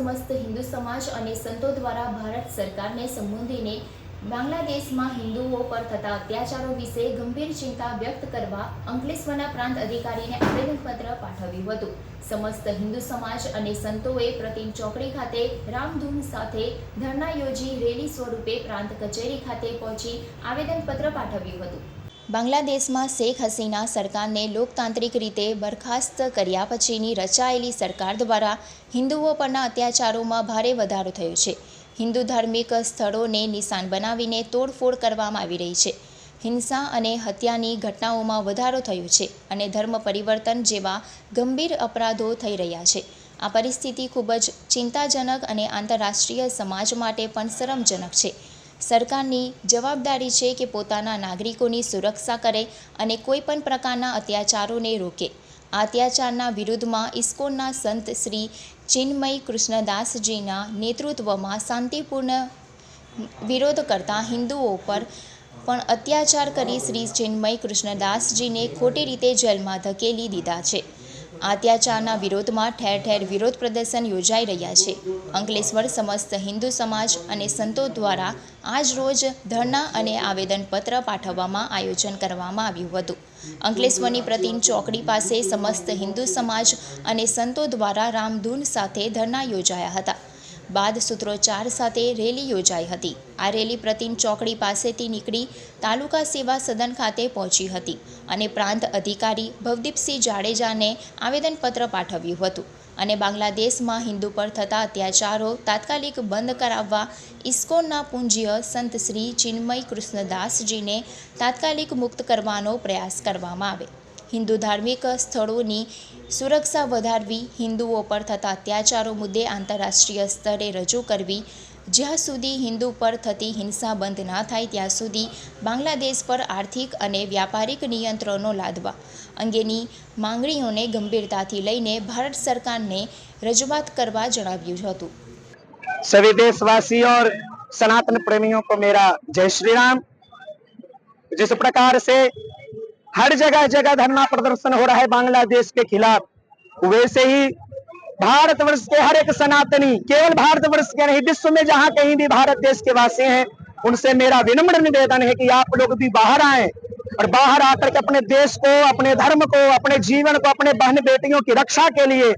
સમસ્ત હિન્દુ સમાજ અને સંતો દ્વારા ભારત સરકારને સંબોધીને બાંગ્લાદેશમાં હિન્દુઓ પર થતા અત્યાચારો વિશે ગંભીર ચિંતા વ્યક્ત કરવા અંકલેશ્વરના પ્રાંત અધિકારીને આવેદનપત્ર પાઠવ્યું હતું. સમસ્ત હિન્દુ સમાજ અને સંતોએ પ્રતિમ ચોકડી ખાતે રામધૂન સાથે ધરણા યોજી રેલી સ્વરૂપે પ્રાંત કચેરી ખાતે પહોંચી આવેદનપત્ર પાઠવ્યું હતું. બાંગ્લાદેશમાં શેખ હસીના સરકારને લોકતાંત્રિક રીતે બરખાસ્ત કર્યા પછીની રચાયેલી સરકાર દ્વારા હિન્દુઓ પરના અત્યાચારોમાં ભારે વધારો થયો છે. હિન્દુ ધાર્મિક સ્થળોને નિશાન બનાવીને તોડફોડ કરવામાં આવી રહી છે. હિંસા અને હત્યાની ઘટનાઓમાં વધારો થયો છે અને ધર્મ પરિવર્તન જેવા ગંભીર અપરાધો થઈ રહ્યા છે. આ પરિસ્થિતિ ખૂબ જ ચિંતાજનક અને આંતરરાષ્ટ્રીય સમાજ માટે પણ શરમજનક છે. સરકારની જવાબદારી છે કે પોતાના નાગરિકોની સુરક્ષા કરે અને કોઈ પણ પ્રકારના અત્યાચારોને રોકે. અત્યાચારના વિરુદ્ધમાં ઇસ્કોનના સંત શ્રી ચિન્મય કૃષ્ણદાસજીના નેતૃત્વમાં શાંતિપૂર્ણ વિરોધ કરતા હિન્દુઓ પર પણ અત્યાચાર કરી શ્રી ચિન્મય કૃષ્ણદાસજીને ખોટી રીતે જેલમાં ધકેલી દીધા છે. અત્યાચારના વિરોધમાં ઠેર ઠેર વિરોધ પ્રદર્શન યોજાઈ રહ્યા છે. અંકલેશ્વર સમસ્ત હિન્દુ સમાજ અને સંતો દ્વારા આજ રોજ ધરણા અને આવેદનપત્ર પાઠવવામાં આયોજન કરવામાં આવ્યું હતું. અંકલેશ્વરની પ્રતિમ ચોકડી પાસે સમસ્ત હિન્દુ સમાજ અને સંતો દ્વારા રામધૂન સાથે ધરણા યોજાયા હતા. બાદ સૂત્રોચ્ચાર સાથે રેલી યોજાઈ હતી. આ રેલી પ્રતિમ ચોકડી પાસેથી નીકળી તાલુકા સેવા સદન ખાતે પહોંચી હતી અને પ્રાંત અધિકારી ભવદીપસિંહ જાડેજાને આવેદનપત્ર પાઠવ્યું હતું અને બાંગ્લાદેશમાં હિન્દુ પર થતા અત્યાચારો તાત્કાલિક બંધ કરાવવા ઇસ્કોનના પૂજ્ય સંત શ્રી ચિન્મય કૃષ્ણદાસજીને તાત્કાલિક મુક્ત કરવાનો પ્રયાસ કરવામાં આવે. હિન્દુ ધાર્મિક સ્થળોની સુરક્ષા વધારવી હિન્દુઓ પર થતા અત્યાચારો મુદ્દે આંતરરાષ્ટ્રીય સ્તરે રજૂ કરવી જ્યાં સુધી હિન્દુ પર થતી હિંસા બંધ ના થાય ત્યાં સુધી બાંગ્લાદેશ પર આર્થિક અને વ્યાપારિક નિયંત્રણો લાદવા અંગેની માંગણીઓને ગંભીરતાથી લઈને ભારત સરકારને રજૂઆત કરવા જણાવ્યું હતું सभी देशवासी और सनातन प्रेमियों को मेरा जय श्री राम जिस प्रकार से हर जगह जगह धरना प्रदर्शन हो रहा है बांग्लादेश के खिलाफ। वैसे ही भारतवर्ष के हर एक सनातनी, केवल भारतवर्ष के नहीं, विश्व में जहाँ कहीं भी भारत देश के वासी हैं, उनसे मेरा विनम्र निवेदन है कि आप लोग भी बाहर आए और बाहर आकर के अपने देश को, अपने धर्म को, अपने जीवन को, अपने बहन बेटियों की रक्षा के लिए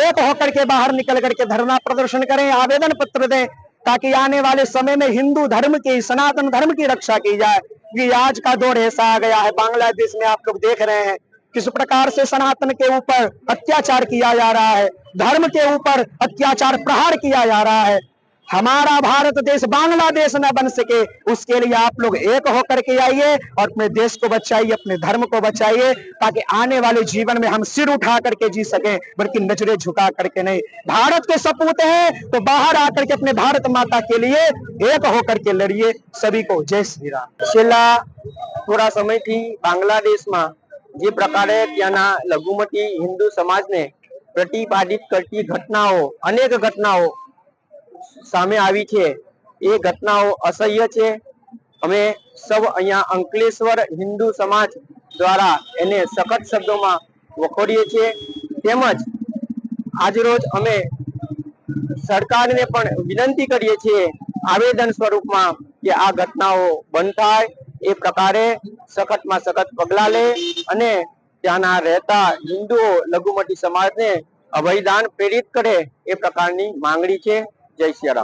एक होकर के बाहर निकल करके धरना प्रदर्शन करें, आवेदन पत्र दें, ताकि आने वाले समय में हिंदू धर्म की, सनातन धर्म की रक्षा की जाए। कि आज का दौर ऐसा आ गया है। बांग्लादेश में आप लोग देख रहे हैं किस प्रकार से सनातन के ऊपर अत्याचार किया जा रहा है, धर्म के ऊपर अत्याचार प्रहार किया जा रहा है। हमारा भारत देश बांग्लादेश न बन सके उसके लिए आप लोग एक होकर के आइए और अपने देश को बचाइए अपने धर्म को बचाइए ताकि आने वाले जीवन में हम सिर उठा करके जी सके बल्कि नजरें झुका करके नहीं भारत के सपूत हैं तो बाहर आकर के अपने भारत माता के लिए एक होकर के लड़िए सभी को जय श्री राम છેલ્લા થોડા સમયથી બાંગ્લાદેશમાં જે પ્રકારે ત્યાંના લઘુમતી હિન્દુ સમાજને પ્રતિપાદિત કરતી ઘટનાઓ અનેક ઘટનાઓ સામે આવી છે. એ ઘટનાઓ અસહ્ય છે. અમે સૌ અહીંયા અંકલેશ્વર હિન્દુ સમાજ દ્વારા એને સખત શબ્દોમાં વખોડીએ છીએ. તેમજ આજરોજ અમે સરકારને પણ વિનંતી કરીએ છીએ આવેદન સ્વરૂપમાં કે આ ઘટનાઓ બંધ થાય. એ પ્રકારે સખતમાં સખત પગલા લે અને ત્યાંના રહેતા હિન્દુઓ લઘુમતી સમાજને અભયદાન પ્રેરિત કરે એ પ્રકારની માંગણી છે. જય શ્રી રામ